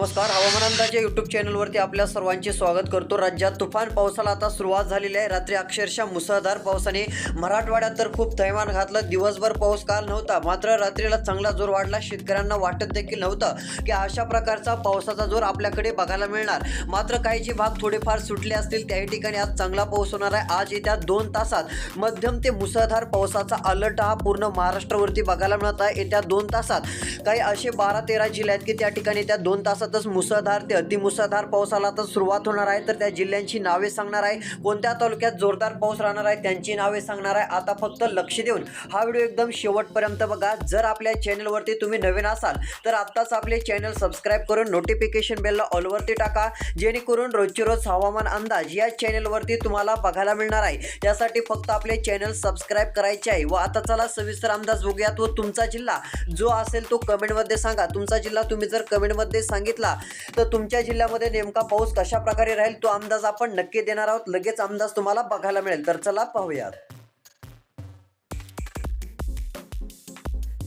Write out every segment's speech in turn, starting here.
नमस्कार. हवामान अंदाजे युट्यूब चॅनलवरती आपल्या सर्वांचे स्वागत करतो. राज्यात तुफान पावसाला आता सुरुवात झालेली आहे. रात्री अक्षरशः मुसळधार पावसाने मराठवाड्यात तर खूप थैमान घातलं. दिवसभर पाऊस काल नव्हता. मात्र रात्रीला चांगला जोर वाढला. शेतकऱ्यांना वाटत देखील नव्हतं की अशा प्रकारचा पावसाचा जोर आपल्याकडे बघायला मिळणार. मात्र काही जे भाग थोडेफार सुटले असतील त्याही ठिकाणी आज चांगला पाऊस होणार आहे. आज येत्या दोन तासात मध्यम ते मुसळधार पावसाचा अलर्ट हा पूर्ण महाराष्ट्रावरती बघायला मिळत आहे. येत्या दोन तासात काही असे बारा तेरा जिल्हे आहेत की त्या ठिकाणी त्या दोन तासात तासातच मुसळधार ते अतिमुसळधार पावसाला तर सुरुवात होणार आहे. तर त्या जिल्ह्यांची नावे सांगणार आहे. कोणत्या तालुक्यात जोरदार पाऊस राहणार आहे त्यांची नावे सांगणार आहे. आता फक्त लक्ष देऊन हा व्हिडिओ एकदम शेवटपर्यंत बघा. जर आपल्या चॅनलवरती तुम्ही नवीन असाल तर आत्ताच आपले चॅनल सबस्क्राईब करून नोटिफिकेशन बेलला ऑलवरती टाका. जेणेकरून रोजचे रोज हवामान अंदाज या चॅनलवरती तुम्हाला बघायला मिळणार आहे. त्यासाठी फक्त आपले चॅनल सबस्क्राईब करायचे आहे. व आता चला सविस्तर अंदाज बघूयात व तुमचा जिल्हा जो असेल तो कमेंटमध्ये सांगा. तुमचा जिल्हा तुम्ही जर कमेंटमध्ये सांगितला तर तुमच्या जिल्ह्यामध्ये नेमका पाऊस कशा प्रकारे राहील तो अंदाज आपण नक्की देणार आहोत. लगेच अंदाज तुम्हाला बघायला मिळेल. तर चला पाहूयात.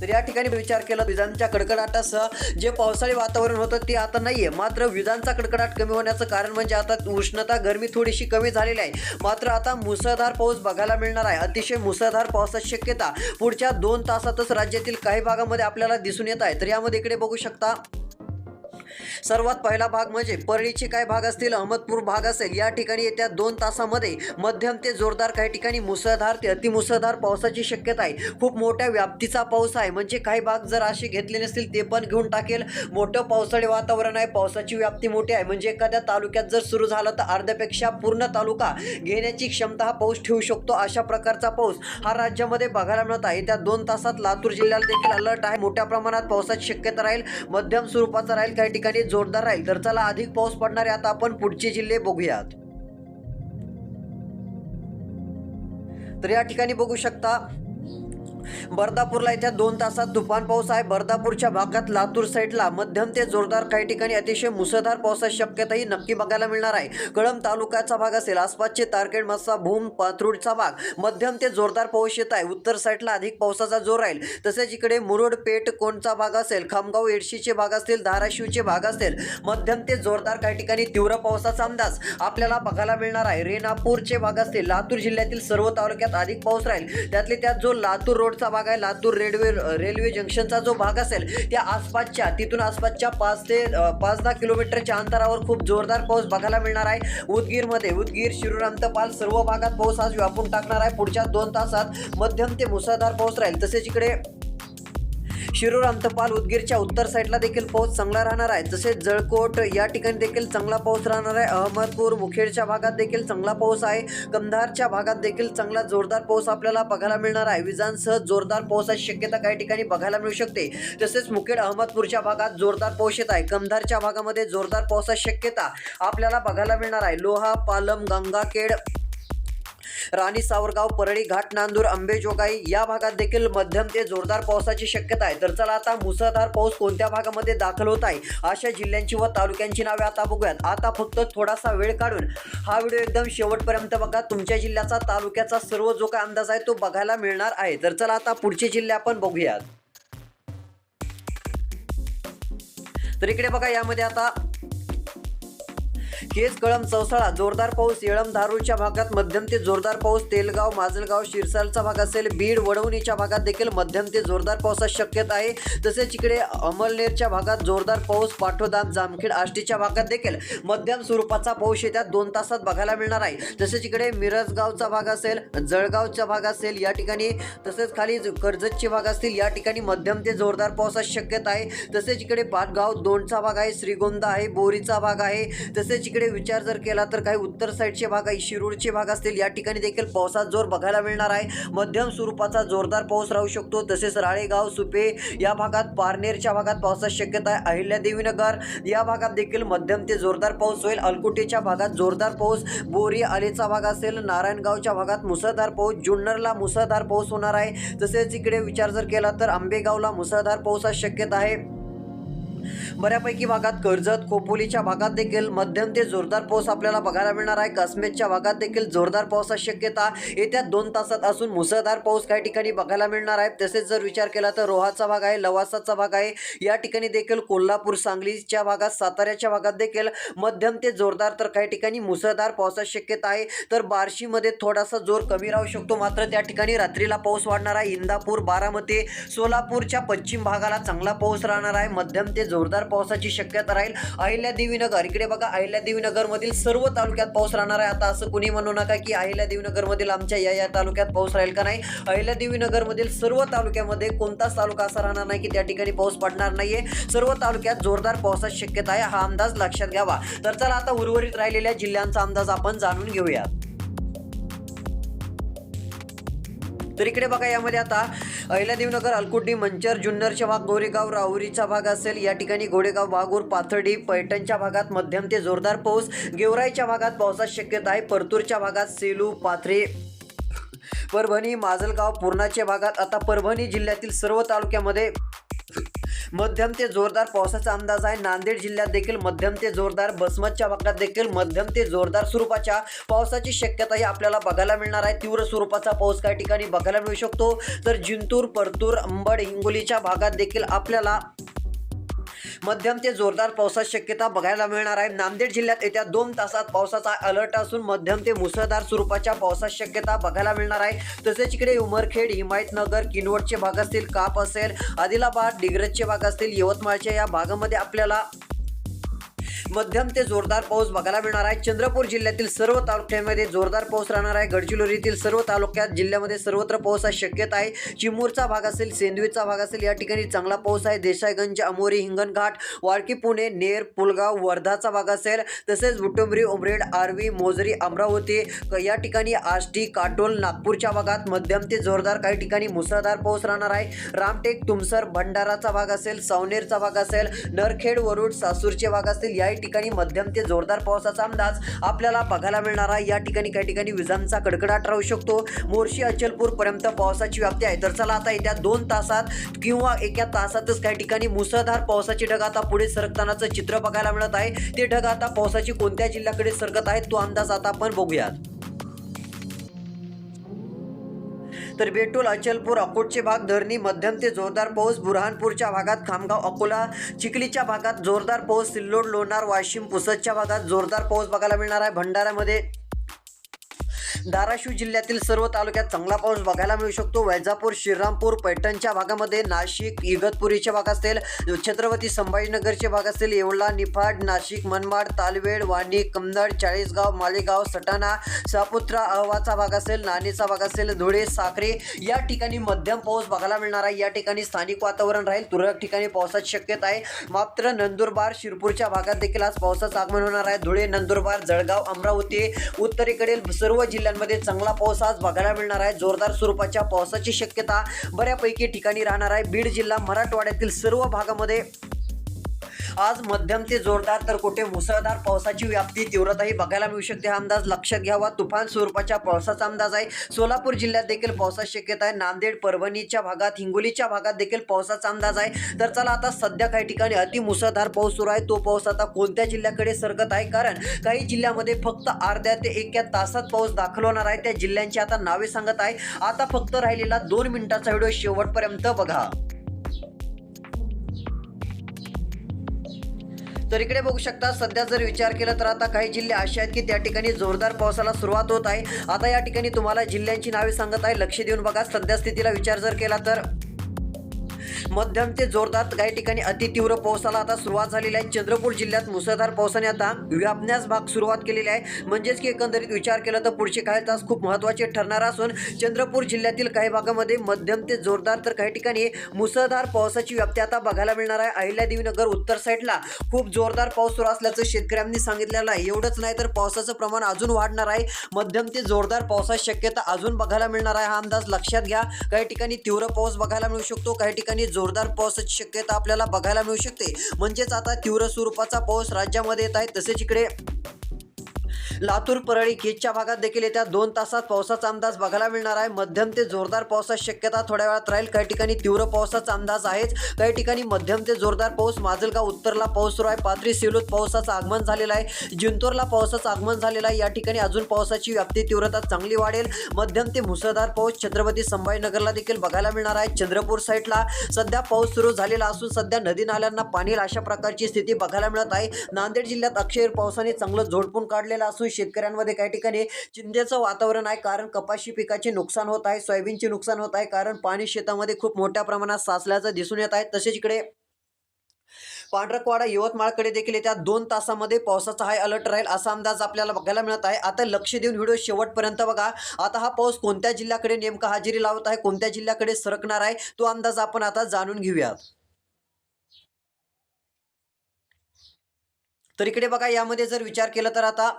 तर या ठिकाणी विचार केला विजांच्या कडकडाटासह जे पावसाळी वातावरण होतं ते आता नाहीये. मात्र विजांचा कडकडाट कमी होण्याचं कारण म्हणजे आता उष्णता गरमी थोडीशी कमी झालेली आहे. मात्र आता मुसळधार पाऊस बघायला मिळणार आहे. अतिशय मुसळधार पावसाची शक्यता पुढच्या दोन तासातच राज्यातील काही भागामध्ये आपल्याला दिसून येत आहे. तर यामध्ये इकडे बघू शकता सर्वात पहिला भाग म्हणजे परळीचे काही भाग असतील अहमदपूर भाग असेल या ठिकाणी येत्या दोन तासामध्ये मध्यम ते जोरदार काही ठिकाणी मुसळधार ते अतिमुसळधार पावसाची शक्यता आहे. खूप मोठ्या व्याप्तीचा पाऊस आहे. म्हणजे काही भाग जर असे घेतले नसतील ते पण घेऊन टाकेल. मोठं पावसाळी वातावरण आहे. पावसाची व्याप्ती मोठी आहे. म्हणजे एखाद्या तालुक्यात जर सुरू झालं तर अर्ध्यापेक्षा पूर्ण तालुका घेण्याची क्षमता हा पाऊस ठेवू शकतो. अशा प्रकारचा पाऊस हा राज्यामध्ये बघायला मिळत आहे. त्या दोन तासात लातूर जिल्ह्याला देखील अलर्ट आहे. मोठ्या प्रमाणात पावसाची शक्यता राहील. मध्यम स्वरूपाचा राहील. काही ठिकाणी जोरदार राहील. तर चला अधिक पाऊस पडणारे आता आपण पुढचे जिल्हे बघूयात. तर या ठिकाणी बघू शकता बर्दापूरला येत्या दोन तासात तुफान पाऊस आहे. बर्दापूरच्या भागात लातूर साईडला मध्यम ते जोरदार काही ठिकाणी अतिशय मुसळधार पावसाची शक्यताही नक्की बघायला मिळणार आहे. कळंब तालुक्याचा भाग असेल आसपासचे तारखेड मस्सा भूम पाथरूडचा भाग मध्यम ते जोरदार पाऊस येत आहे. उत्तर साईडला अधिक पावसाचा जोर राहील. तसेच इकडे मुरुड पेठ कोणचा भाग असेल खामगाव एडशीचे भाग असतील धाराशिवचे भाग असतील मध्यम ते जोरदार काही ठिकाणी तीव्र पावसाचा अंदाज आपल्याला बघायला मिळणार आहे. रेणापूरचे भाग असतील लातूर जिल्ह्यातील सर्व तालुक्यात अधिक पाऊस राहील. त्यातले त्यात जो लातूर रोड रोडचा भाग आहे. लातूर रेल्वे रेल्वे जंक्शनचा जो भाग असेल त्या आसपासच्या तिथून आसपासच्या पाच ते पाच दहा किलोमीटरच्या अंतरावर खूप जोरदार पाऊस बघायला मिळणार आहे. उदगीरमध्ये उदगीर शिरूर अंतपाल सर्व भागात पाऊस आज व्यापून टाकणार आहे. पुढच्या दोन तासात मध्यम ते मुसळधार पाऊस राहील. तसेच इकडे शिरूर अंतपाल उदगीरच्या उत्तर साईडला देखील पाऊस चांगला राहणार आहे. तसेच जळकोट या ठिकाणी देखील चांगला पाऊस राहणार आहे. अहमदपूर मुखेडच्या भागात देखील चांगला पाऊस आहे. कंधारच्या भागात देखील चांगला जोरदार पाऊस आपल्याला बघायला मिळणार आहे. विजांसह जोरदार पावसाची शक्यता काही ठिकाणी बघायला मिळू शकते. तसेच मुखेड अहमदपूरच्या भागात जोरदार पाऊस येत आहे. कंधारच्या भागामध्ये जोरदार पावसाची शक्यता आपल्याला बघायला मिळणार आहे. लोहा पालम गंगाखेड राणी सावरगाव परळी घाट नांदूर अंबेजोगाई या भागात देखील मध्यम ते जोरदार पावसाची शक्यता आहे. तर चला आता मुसळधार पाऊस कोणत्या भागामध्ये दाखल होत आहे अशा जिल्ह्यांची व तालुक्यांची नावे आता बघूयात. आता फक्त थोडासा वेळ काढून हा व्हिडिओ एकदम शेवटपर्यंत बघा. तुमच्या जिल्ह्याचा तालुक्याचा सर्व जो काय अंदाज आहे तो बघायला मिळणार आहे. तर चला आता पुढचे जिल्हे आपण बघूयात. तर इकडे बघा यामध्ये आता केस कळम चौसाळा जोरदार पाऊस येळम धारूरच्या भागात मध्यम ते जोरदार पाऊस तेलगाव माजलगाव शिरसालचा भाग असेल बीड वडवणीच्या भागात देखील मध्यम ते जोरदार पावसाची शक्यता आहे. तसेच इकडे अमलनेरच्या भागात जोरदार पाऊस पाठोदाम जामखेड आष्टीच्या भागात देखील मध्यम स्वरूपाचा पाऊस येत्या दोन तासात बघायला मिळणार आहे. तसेच इकडे मिरजगावचा भाग असेल जळगावचा भाग असेल या ठिकाणी तसेच खाली कर्जतचे भाग असतील या ठिकाणी मध्यम ते जोरदार पावसाची शक्यता आहे. तसेच इकडे पाटगाव दोनचा भाग आहे श्रीगोंदा आहे बोरीचा भाग आहे. तसेच इकडे विचार जर केला तर काही उत्तर साईडचे भाग आहे शिरूरचे भाग असतील या ठिकाणी देखील पावसात जोर बघायला मिळणार आहे. मध्यम स्वरूपाचा जोरदार पाऊस राहू शकतो. तसेच राळेगाव सुपे या भागात पारनेरच्या भागात पावसाची शक्यता आहे. अहिल्यादेवीनगर या भागात देखील मध्यम ते जोरदार पाऊस होईल. अलकुटीच्या भागात जोरदार पाऊस बोरी आलेचा भाग असेल नारायणगावच्या भागात मुसळधार पाऊस जुन्नरला मुसळधार पाऊस होणार आहे. तसेच इकडे विचार जर केला तर आंबेगावला मुसळधार पावसाची शक्यता आहे. बऱ्यापैकी भागात कर्जत खोपोलीच्या भागात देखील मध्यम ते जोरदार पाऊस आपल्याला बघायला मिळणार आहे. काश्मीरच्या भागात देखील जोरदार पावसाची शक्यता येत्या दोन तासात असून मुसळधार पाऊस काही ठिकाणी बघायला मिळणार आहे. तसेच जर विचार केला तर रोहाचा भाग आहे लवासाचा भाग आहे. या ठिकाणी देखील कोल्हापूर सांगलीच्या भागात साताऱ्याच्या भागात देखील मध्यम ते जोरदार तर काही ठिकाणी मुसळधार पावसाची शक्यता आहे. तर बार्शीमध्ये थोडासा जोर कमी राहू शकतो. मात्र त्या ठिकाणी रात्रीला पाऊस वाढणार आहे. इंदापूर बारामती सोलापूरच्या पश्चिम भागाला चांगला पाऊस राहणार आहे. मध्यम ते जोरदार पावसाची शक्यता राहील. अहिल्या देवीनगर. इकडे बघा अहिल्या नगर मधील सर्व तालुक्यात पाऊस राहणार आहे. आता असं कुणी म्हणू नका की अहिल्या नगर मधील आमच्या या या तालुक्यात पाऊस राहील का नाही. अहिल्या नगर मधील सर्व तालुक्यामध्ये कोणताच तालुका असा राहणार नाही की त्या ठिकाणी पाऊस पडणार नाहीये. सर्व तालुक्यात जोरदार पावसाची शक्यता आहे. हा अंदाज लक्षात घ्यावा. तर चला आता उर्वरित राहिलेल्या जिल्ह्यांचा अंदाज आपण जाणून घेऊया तर इकडे बघा यामध्ये आता अहिल्यादेवीनगर अलकुटी मंचर जुन्नरच्या भाग गोरेगाव राहुरीचा भाग असेल. या ठिकाणी गोडेगाव वागूर पाथर्डी पैठणच्या भागात मध्यम ते जोरदार पाऊस. गेवराईच्या भागात पावसाची शक्यता आहे. परतूरच्या भागात सेलू पाथरे परभणी माजलगाव पूर्णाच्या भागात. आता परभणी जिल्ह्यातील सर्व तालुक्यामध्ये मध्यम ते जोरदार पावसाचा अंदाज आहे. नांदेड जिल्ह्यात देखील मध्यम ते जोरदार बसमतच्या भागात देखील मध्यम ते जोरदार स्वरूपाच्या पावसाची शक्यताही आपल्याला बघायला मिळणार आहे. तीव्र स्वरूपाचा पाऊस काही ठिकाणी बघायला मिळू शकतो. तर जिंतूर परतूर अंबड हिंगोलीच्या भागात देखील आपल्याला मध्यम ते जोरदार पावसाची शक्यता बघायला मिळणार आहे. नांदेड जिल्ह्यात येत्या दोन तासात पावसाचा अलर्ट असून मध्यम ते मुसळधार स्वरूपाच्या पावसाची शक्यता बघायला मिळणार आहे. तसेच इकडे उमरखेड हिमायतनगर किनवटचे भाग असतील काप असेल आदिलाबाद डिग्रजचे भाग असतील यवतमाळच्या या भागामध्ये आपल्याला मध्यम ते जोरदार पाऊस बघायला मिळणार आहे. चंद्रपूर जिल्ह्यातील सर्व तालुक्यांमध्ये जोरदार पाऊस राहणार आहे. गडचिरोलीतील सर्व तालुक्यात जिल्ह्यामध्ये सर्वत्र पावसाची शक्यता आहे. चिमूरचा भाग असेल सेंदवीचा भाग असेल या ठिकाणी चांगला पाऊस आहे. देसाईगंज अमोरी हिंगणघाट वाळकी पुणे नेर पुलगाव वर्धाचा भाग असेल. तसेच बुटुंबरी उमरेड आर्वी मोजरी अमरावती या ठिकाणी आष्टी काटोल नागपूरच्या भागात मध्यम ते जोरदार काही ठिकाणी मुसळधार पाऊस राहणार आहे. रामटेक तुमसर भंडाराचा भाग असेल सावनेरचा भाग असेल नरखेड वरुड सासूरचे भाग असतील या ठिकाणी मध्यम ते जोरदार पावसाचा अंदाज आपल्याला बघायला मिळणार आहे. या ठिकाणी काही ठिकाणी विजांचा कडकडाट राहू शकतो. मोर्शी अचलपूर पर्यंत पावसाची व्याप्ती आहे. तर चला आता येत्या दोन तासात किंवा एका तासातच काही ठिकाणी मुसळधार पावसाची ढग आता पुढे सरकतानाचं चित्र बघायला मिळत आहे. ते ढग आता पावसाची कोणत्या जिल्ह्याकडे सरकत आहेत तो अंदाज आता आपण बघूयात. तर बेटूल अचलपूर अकोटचे भाग धरणी मध्यम ते जोरदार पाऊस बुरहानपूरच्या भागात खामगाव अकोला चिखलीच्या भागात जोरदार पाऊस सिल्लोड लोणार वाशिम पुसदच्या भागात जोरदार पाऊस बघायला मिळणार आहे. भंडाऱ्यामध्ये धाराशिव जिल्ह्यातील सर्व तालुक्यात चांगला पाऊस बघायला मिळू शकतो. वैजापूर श्रीरामपूर पैठणच्या भागामध्ये नाशिक इगतपुरीचे भाग असतील छत्रपती संभाजीनगरचे भाग असतील येवला निफाड नाशिक मनमाड तालवेड वाणी कमनड चाळीसगाव मालेगाव सटाणा सापुत्रा अहवाचा भाग असेल नाणेचा भाग असेल धुळे साखरे या ठिकाणी मध्यम पाऊस बघायला मिळणार आहे. या ठिकाणी स्थानिक वातावरण राहील. तुरळक ठिकाणी पावसाची शक्यता आहे. मात्र नंदुरबार शिरपूरच्या भागात देखील आज पावसाचं आगमन होणार आहे. धुळे नंदुरबार जळगाव अमरावती उत्तरेकडील सर्व जिल्ह्यांमध्ये चांगला पाऊस आज बघायला मिळणार आहे. जोरदार स्वरूपाच्या पावसाची शक्यता बऱ्यापैकी ठिकाणी राहणार आहे. बीड जिल्हा मराठवाड्यातील सर्व भागामध्ये आज मध्यम ते जोरदार तर कुठे मुसळधार पावसाची व्याप्ती तीव्रताही बघायला मिळू शकते. हा अंदाज लक्षात घ्यावा. तुफान स्वरूपाच्या पावसाचा अंदाज आहे. सोलापूर जिल्ह्यात देखील पावसाची शक्यता आहे. नांदेड परभणीच्या भागात हिंगोलीच्या भागात देखील पावसाचा अंदाज आहे. तर चला आता सध्या काही ठिकाणी अति मुसळधार पाऊस सुरू आहे. तो पाऊस आता कोणत्या जिल्ह्याकडे सरकत आहे? कारण काही जिल्ह्यामध्ये फक्त अर्ध्या ते एका तासात पाऊस दाखल होणार आहे. त्या जिल्ह्यांची आता नावे सांगत आहे. आता फक्त राहिलेला दोन मिनिटाचा व्हिडिओ शेवटपर्यंत बघा. तर इकडे बघू शकता सध्या जर विचार केला तर आता काही जिल्हे असे आहेत की त्या ठिकाणी जोरदार पावसाला सुरुवात होत आहे. आता या ठिकाणी तुम्हाला जिल्ह्यांची नावे सांगत आहे. लक्ष देऊन बघा सध्या स्थितीला विचार जर केला तर. मध्यम ते जोरदार काही ठिकाणी अतितीव्र पावसाला आता सुरुवात झालेली आहे. चंद्रपूर जिल्ह्यात मुसळधार पावसाने आता व्यापण्यास भाग सुरुवात केलेली आहे. म्हणजेच की एकंदरीत विचार केला तर पुढचे काही तास खूप महत्त्वाचे ठरणार असून चंद्रपूर जिल्ह्यातील काही भागामध्ये मध्यम ते जोरदार तर काही ठिकाणी मुसळधार पावसाची व्याप्ती आता बघायला मिळणार आहे. अहिल्यादेवीनगर उत्तर साईडला खूप जोरदार पाऊस सुरू असल्याचं शेतकऱ्यांनी सांगितलेलं आहे. एवढंच नाही तर पावसाचं प्रमाण अजून वाढणार आहे. मध्यम ते जोरदार पावसाची शक्यता अजून बघायला मिळणार आहे. हा अंदाज लक्षात घ्या. काही ठिकाणी तीव्र पाऊस बघायला मिळू शकतो. काही ठिकाणी जोरदार पावसाची शक्यता आपल्याला बघायला मिळू शकते. म्हणजेच आता तीव्र स्वरूपाचा पाऊस राज्यामध्ये येत आहे. तसेच इकडे लातूर परळी केजच्या भागात देखील येत्या दोन तासात पावसाचा अंदाज बघायला मिळणार आहे. मध्यम ते जोरदार पावसाची शक्यता थोड्या वेळात राहील. काही ठिकाणी तीव्र पावसाचा अंदाज आहेच. काही ठिकाणी मध्यम ते जोरदार पाऊस. माजलगाव उत्तरला पाऊस सुरू आहे. पाथरी सिलूत पावसाचं आगमन झालेलं आहे. जिंतूरला पावसाचं आगमन झालेलं आहे. या ठिकाणी अजून पावसाची व्याप्ती तीव्रता चांगली वाढेल. मध्यम ते मुसळधार पाऊस छत्रपती संभाजीनगरला देखील बघायला मिळणार आहे. चंद्रपूर साईडला सध्या पाऊस सुरू झालेला असून सध्या नदी नाल्यांना पाणी अशा प्रकारची स्थिती बघायला मिळत आहे. नांदेड जिल्ह्यात अक्षर पावसाने चांगलं झोडपून काढलेलं असून शेतकऱ्यांमध्ये काही ठिकाणी चिंतेचं वातावरण आहे. कारण कपाशी पिकाचे नुकसान होत आहे. सोयाबीनचे नुकसान होत आहे. कारण पाणी शेतामध्ये खूप मोठ्या प्रमाणात साचल्याचं दिसून येत आहे. तसेच इकडे पांढरकवाडा यवतमाळकडे देखील येत्या दोन तासामध्ये पावसाचा हाय अलर्ट राहील असा अंदाज आपल्याला बघायला मिळत आहे. आता लक्ष देऊन व्हिडिओ शेवटपर्यंत बघा. आता हा पाऊस कोणत्या जिल्ह्याकडे नेमका हजेरी लावत आहे? कोणत्या जिल्ह्याकडे सरकणार आहे? तो अंदाज आपण आता जाणून घेऊयात. तर इकडे बघा यामध्ये जर विचार केला तर आता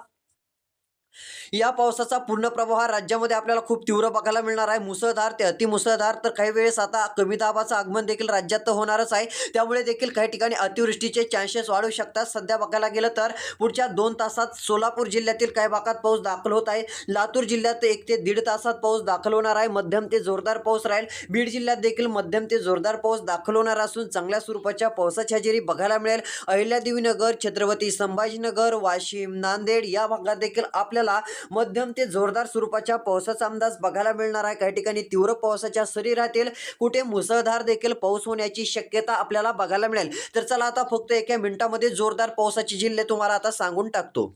या पावसाचा पूर्ण प्रभाव हा राज्यामध्ये आपल्याला खूप तीव्र बघायला मिळणार आहे. मुसळधार ते अतिमुसळधार तर काही वेळेस आता कमी दाबाचं आगमन देखील राज्यात तर होणारच आहे. त्यामुळे देखील काही ठिकाणी अतिवृष्टीचे चान्सेस वाढू शकतात. सध्या बघायला गेलं तर पुढच्या दोन तासात सोलापूर जिल्ह्यातील काही भागात पाऊस दाखल होत आहे. लातूर जिल्ह्यात एक ते दीड तासात पाऊस दाखल होणार आहे. मध्यम ते जोरदार पाऊस राहील. बीड जिल्ह्यात देखील मध्यम ते जोरदार पाऊस दाखल होणार असून चांगल्या स्वरूपाच्या पावसाची हजेरी बघायला मिळेल. अहिल्यादेवीनगर छत्रपती संभाजीनगर वाशिम नांदेड या भागात देखील आपल्याला मध्यम ते जोरदार स्वरूपाच्या पावसाचा अंदाज बघायला मिळणार आहे. काही ठिकाणी तीव्र पावसाच्या सरी राहतील कुठे मुसळधार देखील पाऊस होण्याची शक्यता आपल्याला बघायला मिळेल. तर चला आता फक्त एका मिनिटामध्ये जोरदार पावसाची जिल्हे तुम्हाला आता सांगून टाकतो.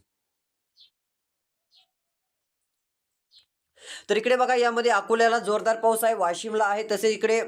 तर इकडे बघा यामध्ये अकोल्याला जोरदार पाऊस आहे वाशिमला आहे तसे इकडे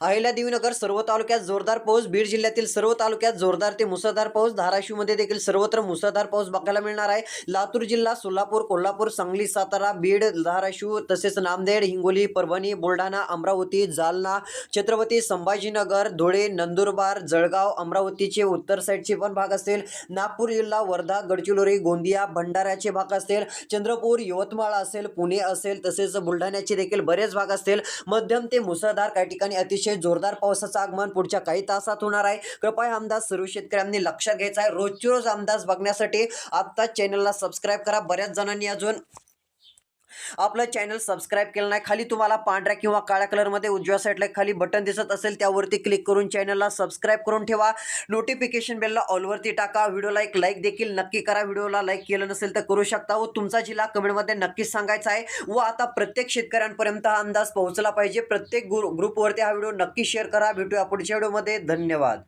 अहिल्यादेवीनगर सर्व तालुक्यात जोरदार पाऊस बीड जिल्ह्यातील सर्व तालुक्यात जोरदार ते मुसळधार पाऊस धाराशिवमध्ये देखील सर्वत्र मुसळधार पाऊस बघायला मिळणार आहे. लातूर जिल्हा सोलापूर कोल्हापूर सांगली सातारा बीड धाराशिव तसेच नामदेड हिंगोली परभणी बुलढाणा अमरावती जालना छत्रपती संभाजीनगर धुळे नंदुरबार जळगाव अमरावतीचे उत्तर साईडचे पण भाग असेल नागपूर जिल्हा वर्धा गडचिरोली गोंदिया भंडाऱ्याचे भाग असतील. चंद्रपूर यवतमाळ असेल पुणे असेल तसेच बुलढाण्याचे देखील बरेच भाग असतील. मध्यम ते मुसळधार काही ठिकाणी अतिशय अतिशय जोरदार पावसाचं आगमन पुढच्या काही तासात होणार आहे. कृपया हा अंदाज सर्व शेतकऱ्यांनी लक्षात घ्यायचा आहे. रोजची रोज अंदाज बघण्यासाठी आत्ताच चॅनलला सबस्क्राईब करा. बऱ्याच जणांनी अजून आपलं चॅनल सबस्क्राईब केलं नाही खाली तुम्हाला पांढऱ्या किंवा काळ्या कलरमध्ये उजव्या साईडला खाली बटन दिसत असेल त्यावरती क्लिक करून चॅनलला सबस्क्राईब करून ठेवा. नोटिफिकेशन बेलला ऑलवरती टाका. व्हिडिओला एक लाईक देखील नक्की करा. व्हिडिओला लाईक केलं नसेल तर करू शकता व तुमचा जिल्हा कमेंटमध्ये नक्कीच सांगायचा आहे. व आता प्रत्येक शेतकऱ्यांपर्यंत हा अंदाज पोहोचला पाहिजे. प्रत्येक ग्रुपवरती हा व्हिडिओ नक्की शेअर करा. भेटूया पुढच्या व्हिडिओमध्ये धन्यवाद.